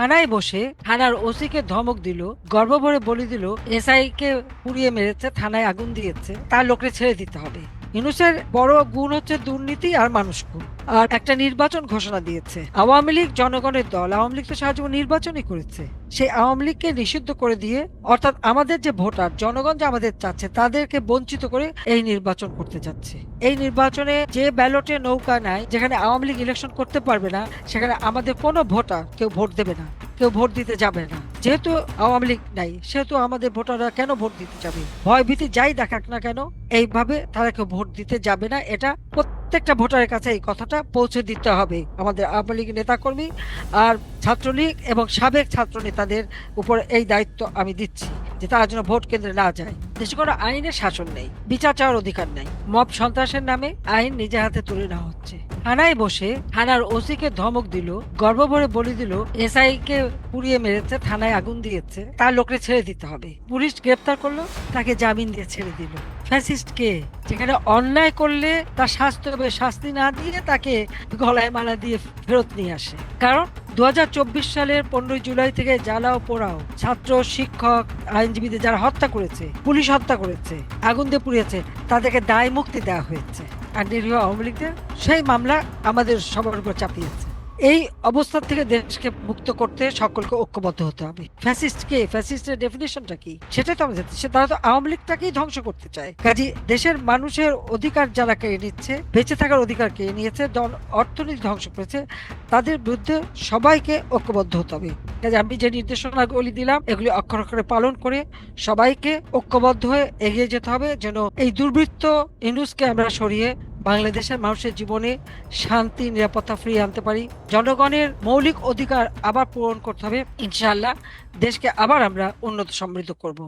থানায় বসে থানার ওসিকে ধমক দিল গর্ব ভরে বলে দিল এসআই কে পুড়িয়ে মেরেছে, থানায় আগুন দিয়েছে, তার লোকরে ছেড়ে দিতে হবে। ইউনুসের বড় গুণ হচ্ছে দুর্নীতি আর মানুষ আর একটা নির্বাচন ঘোষণা দিয়েছে। আওয়ামী লীগ জনগণের দল আওয়ামী লীগ তো জীবন নির্বাচনই করেছে। সেই আওয়ামী লীগকে নিষিদ্ধ করে দিয়ে, অর্থাৎ আমাদের যে ভোটার, জনগণ যে আমাদের চাচ্ছে, তাদেরকে বঞ্চিত করে এই নির্বাচন করতে যাচ্ছে। এই নির্বাচনে যে ব্যালটে নৌকা নাই, যেখানে আওয়ামী লীগ ইলেকশন করতে পারবে না, সেখানে আমাদের কোনো ভোটার কেউ ভোট দেবে না, কেউ ভোট দিতে যাবে না। যেহেতু আওয়ামী লীগ নাই, সেহেতু আমাদের ভোটাররা কেন ভোট দিতে যাবে? ভয় ভীতি যাই দেখাক না কেন, এইভাবে তারা কেউ ভোট দিতে যাবে না। এটা প্রত্যেকটা ভোটারের কাছে এই কথাটা পৌঁছে দিতে হবে। আমাদের আওয়ামী লীগ নেতাকর্মী আর ছাত্রলীগ এবং সাবেক ছাত্র নেতাদের উপর এই দায়িত্ব আমি দিচ্ছি, যে তারা যেন ভোট কেন্দ্রে না যায়। দেশে কোনো আইনের শাসন নেই, বিচার চাওয়ার অধিকার নেই। মব সন্ত্রাসের নামে আইন নিজে হাতে তুলে নেওয়া হচ্ছে। থানায় বসে থানার ওসিকে ধমক দিল গর্ব ভরে বলে দিল এসআই কে পুড়িয়ে মেরেছে, থানায় আগুন দিয়েছে, তার লোকরে ছেড়ে দিতে হবে। পুলিশ গ্রেপ্তার করল, তাকে জামিন দিয়ে ছেড়ে দিল। ফ্যাসিস্ট কে? যেখানে অন্যায় করলে তার শাস্তি হবে, শাস্তি না দিয়ে তাকে গলায় মালা দিয়ে ফেরত নিয়ে আসে। কারণ দু হাজার চব্বিশ সালের পনেরোই জুলাই থেকে জ্বালাও পোড়াও, ছাত্র, শিক্ষক, আইনজীবীদের যারা হত্যা করেছে, পুলিশ হত্যা করেছে, আগুন দিয়ে পুড়িয়েছে, তাদেরকে দায় মুক্তি দেওয়া হয়েছে। নিরীহ আওয়ামী লীগদের সেই মামলা আমাদের সবার উপর চাপিয়েছে। এই অবস্থা থেকে দেশকে মুক্ত করতে সকলকে ঐক্যবদ্ধ হতে হবে। ফ্যাসিস্ট কে? ফ্যাসিস্টের ডেফিনেশনটা কি? সেটাই তো জানতে সে তারা তো আওয়ামী লীগটাকেই ধ্বংস করতে চায়। কাজে দেশের মানুষের অধিকার যারা কেড়ে নিচ্ছে, বেঁচে থাকার অধিকার কেড়ে নিয়েছে অর্থনীতি ধ্বংস করেছে, তাদের বিরুদ্ধে সবাইকে ঐক্যবদ্ধ হতে হবে। কাজে আমি যে নির্দেশনাগুলি দিলাম, এগুলি অক্ষর অক্ষরে পালন করে সবাইকে ঐক্যবদ্ধ হয়ে এগিয়ে যেতে হবে যেন এই দুর্বৃত্ত ইন্ডুসকে আমরা সরিয়ে বাংলাদেশের মানুষের জীবনে শান্তি, নিরাপত্তা ফিরিয়ে আনতে পারি। জনগণের মৌলিক অধিকার আবার পূরণ করতে হবে। ইনশাআল্লাহ দেশকে আবার আমরা উন্নত সমৃদ্ধ করব।